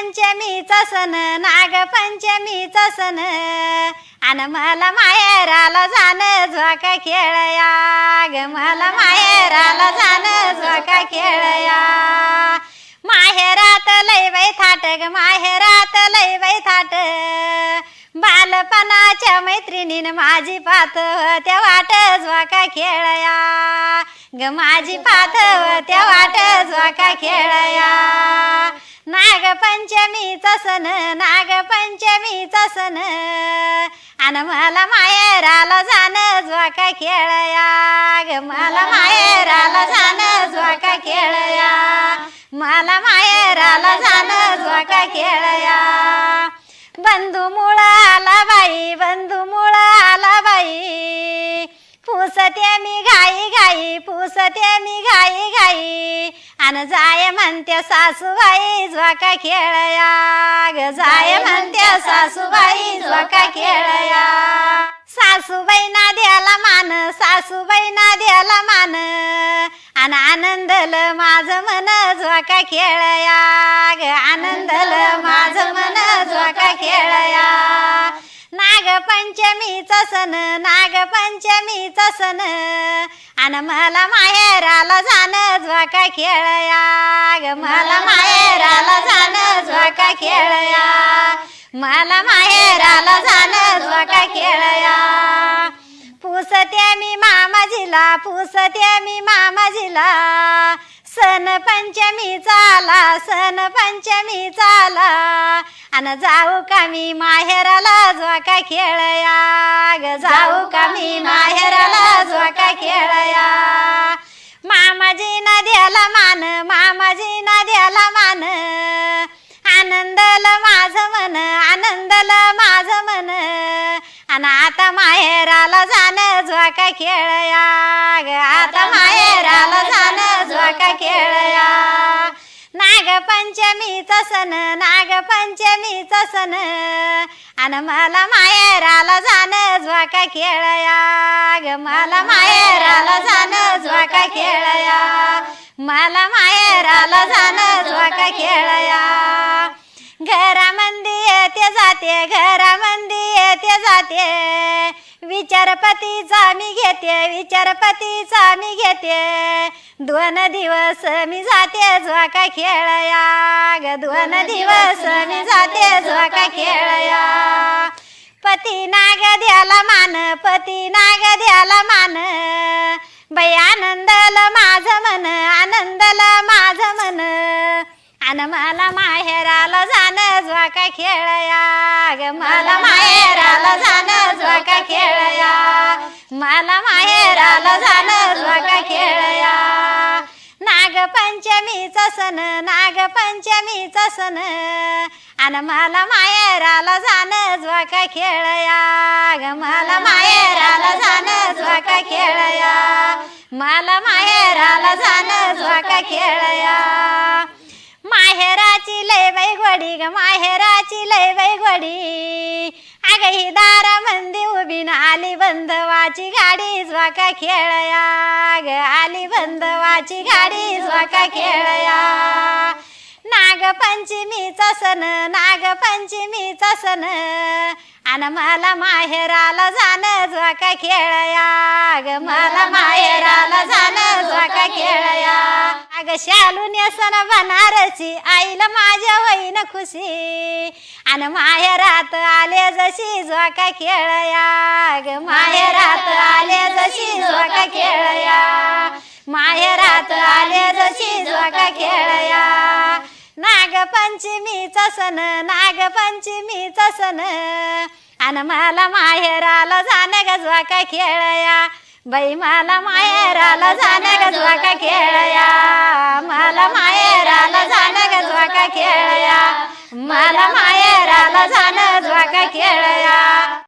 पंचमीचा सण नागपंचमीचा सण. आणि मला माहेराला जाणं झोका खेळया. ग मला माहेराला जाणं झोका खेळया. माहेरात लय बाई थाट ग माहेरात लय बाई थाट बालपणाच्या मैत्रिणीन माझी पात त्या वाट झोका खेळया. ग माझी पात त्या वाट झोका खेळया. नागपंचमीचा सण नागपंचमीचा सण. आणि मला माहेराला जाणं झोका खेळया. ग मला माहेराला जाण झोका खेळया. मला माहेराला जाण झोका खेळया. बंधू मुळ आला बाई बंधू मुळ आला बाई. पुसते मी घाई घाई पुसते मी आणि जाय म्हणते सासूबाई झोका खेळया. ग जाय म्हणते सासूबाई झोका खेळया. सासूबाई ना द्याला मान सासूबाई ना द्याला मान. आणि आनंदल माझं मन झोका खेळया. ग आनंदल माझं मन झोका खेळया. नागपंचमीचा सण नागपंचमीचा सण. आणि मला माहेराला जाणं झोका खेळया ग मला माहेराला जाणं झोका खेळया. मला माहेराला जाणं झोका खेळया. पुसते मी मामाजीला पुसते मी मामाजीला. सण पंचमी चाला सण पंचमी चाला आणि जाऊ का मी माहेराला झोका खेळया ग जाऊ का मी माहेराला झोका खेळया. झोका खेळया ग. आता माहेराला जाणं झोका खेळया. नागपंचमीचा सण नागपंचमीचा सण. आणि मला माहेराला जाणं झोका खेळया ग. मला माहेराला जाणं झोका खेळया. मला माहेराला जाणं झोका खेळया. घरामंदी येते जाते घरामंदी येते जाते. विचारपतीचा मी घेते विचारपतीचा मी घेते. दोन दिवस मी जाते झोका खेळया. ग दोन दिवस मी जाते झोका खेळया. पती नाग द्याला मान पती नाग द्याला मान. बाई आनंदल माझं मन आनंदल माझं मन. आणि मला माहेराला जाणं झोका खेळया ग मला माहेराला जाणं झोका खेळया. मला माहेराला जाणं झोका खेळया. नागपंचमीचा सण नागपंचमीचा सण. आणि मला माहेराला जाणं झोका खेळया. ग मला माहेराला जाणं झोका खेळया. मला माहेराला जाणं झोका खेळया. माहेराची लय बाई ग माहेराची लय बाई गोडी अग ही दारा मंदी उभी ना आली बंधवाची गाडी स्वाका खेळया. ग आली बंधवाची गाडी स्वाका खेळया. नागपंचमीचा सण नागपंचमीचा सण. आणि मला माहेराला जाणं झोका खेळया. अग शालू नेसन बनारसी आईला माझ्या होईन खुशी. आणि माहेरात आले जशी झोका खेळया. ग माहेरात आले जशी झोका खेळया. माहेरात आले जशी झोका खेळया. नागपंचमीचा सण नागपंचमीचा सण. आणि मला माहेराला जाणं ग झोका खेळया. बाई मला माहेराला जाणं ग झोका खेळया. झोका खेळया. मला माहेराला जाणं झोका खेळया.